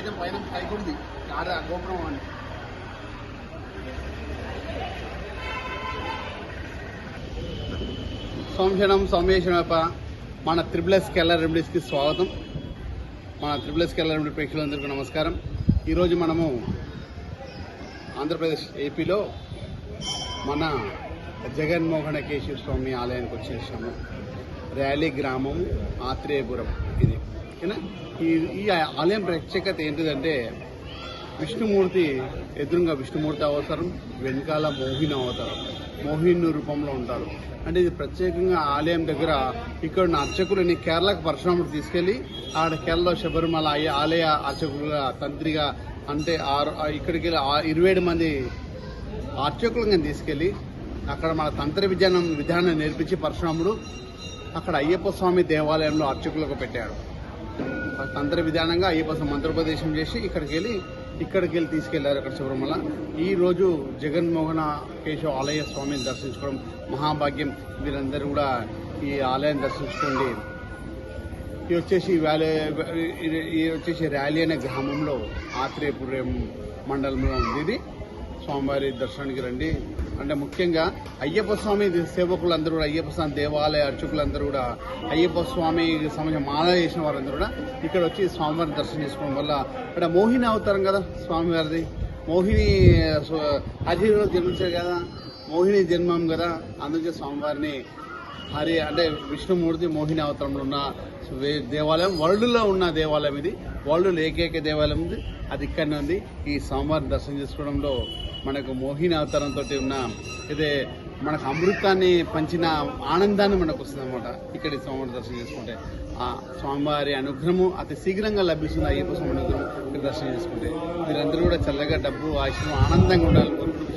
పైన పైన పైకి ఉంది ఆడ గోపురం అని సోమశనం సోమేశ్వరప్ప మన త్రిబుల్ ఎస్ కెల్ల రెమెడీస్కి స్వాగతం. మన త్రిబుల్ ఎస్ కెల్ల రెమెడీ ప్రేక్షకులందరికీ నమస్కారం. ఈరోజు మనము ఆంధ్రప్రదేశ్ ఏపీలో మన జగన్మోహన కేశవ స్వామి ఆలయానికి వచ్చేసాము. ర్యాలీ గ్రామం ఆత్రేయపురం ఇది. ఓకేనా? ఈ ఈ ఆలయం ప్రత్యేకత ఏంటిదంటే విష్ణుమూర్తి ఎదురుగా విష్ణుమూర్తి అవతారం వెనకాల మోహిని అవతారం. మోహిని రూపంలో ఉంటారు. అంటే ఇది ప్రత్యేకంగా ఆలయం దగ్గర ఇక్కడ ఉన్న అర్చకులని కేరళకు పరశురాముడు తీసుకెళ్ళి ఆడ కేరళలో శబరిమల ఆలయ అర్చకులుగా తంత్రిగా అంటే ఆరు ఇక్కడికి వెళ్ళి ఆ- ఇరవై ఏడు మంది అర్చకులను తీసుకెళ్ళి అక్కడ మన తంత్ర విజ్ఞానం విధానం నేర్పించి పరశురాముడు అక్కడ అయ్యప్ప స్వామి దేవాలయంలో అర్చకులకు పెట్టాడు. తంత్ర విధానంగా అయ్యప్ప మంత్రోపదేశం చేసి ఇక్కడికి వెళ్ళి ఇక్కడికి వెళ్ళి తీసుకెళ్ళారు అక్కడ శబరిమల. ఈ రోజు జగన్మోహన కేశవ ఆలయ స్వామిని దర్శించుకోవడం మహాభాగ్యం. వీరందరూ కూడా ఈ ఆలయాన్ని దర్శించుకోండి. ఇది వచ్చేసి వ్యాలీ ఇది వచ్చేసి ర్యాలీ అనే గ్రామంలో ఆత్రేయపురం మండలంలో ఉంది ఇది. స్వామివారి దర్శనానికి రండి. అంటే ముఖ్యంగా అయ్యప్ప స్వామి సేవకులందరూ కూడా అయ్యప్ప స్వామి దేవాలయ అర్చకులందరూ కూడా అయ్యప్ప స్వామి సంబంధించిన మాల చేసిన వారందరూ కూడా ఇక్కడ వచ్చి స్వామివారిని దర్శనం చేసుకోవడం వల్ల ఇక్కడ మోహిని అవతారం కదా స్వామివారిది. మోహిని హరి జన్మించారు కదా. మోహిని జన్మం కదా. అందుకే స్వామివారిని హరి అంటే విష్ణుమూర్తి మోహిని అవతారంలో ఉన్న వే- దేవాలయం వరల్డ్లో ఉన్న దేవాలయం ఇది. వరల్డ్లో ఏకైక దేవాలయం ఉంది. అది ఇక్కడనే ఉంది. ఈ సోమవారం దర్శనం చేసుకోవడంలో మనకు మోహిని అవతారంతో ఉన్న ఇదే మనకు అమృతాన్ని పంచిన ఆనందాన్ని మనకు వస్తుంది అనమాట ఇక్కడ ఈ స్వామివారి దర్శనం చేసుకుంటే. ఆ స్వామివారి అనుగ్రహము అతి శీఘ్రంగా లభిస్తుంది. అయ్యప్ప స్వామి అనుగ్రహం ఇక్కడ దర్శనం చేసుకుంటే. మీరందరూ కూడా చల్లగా డబ్బు ఆయుష్యం ఆనందంగా ఉండాలి కోరుకుంటున్నాను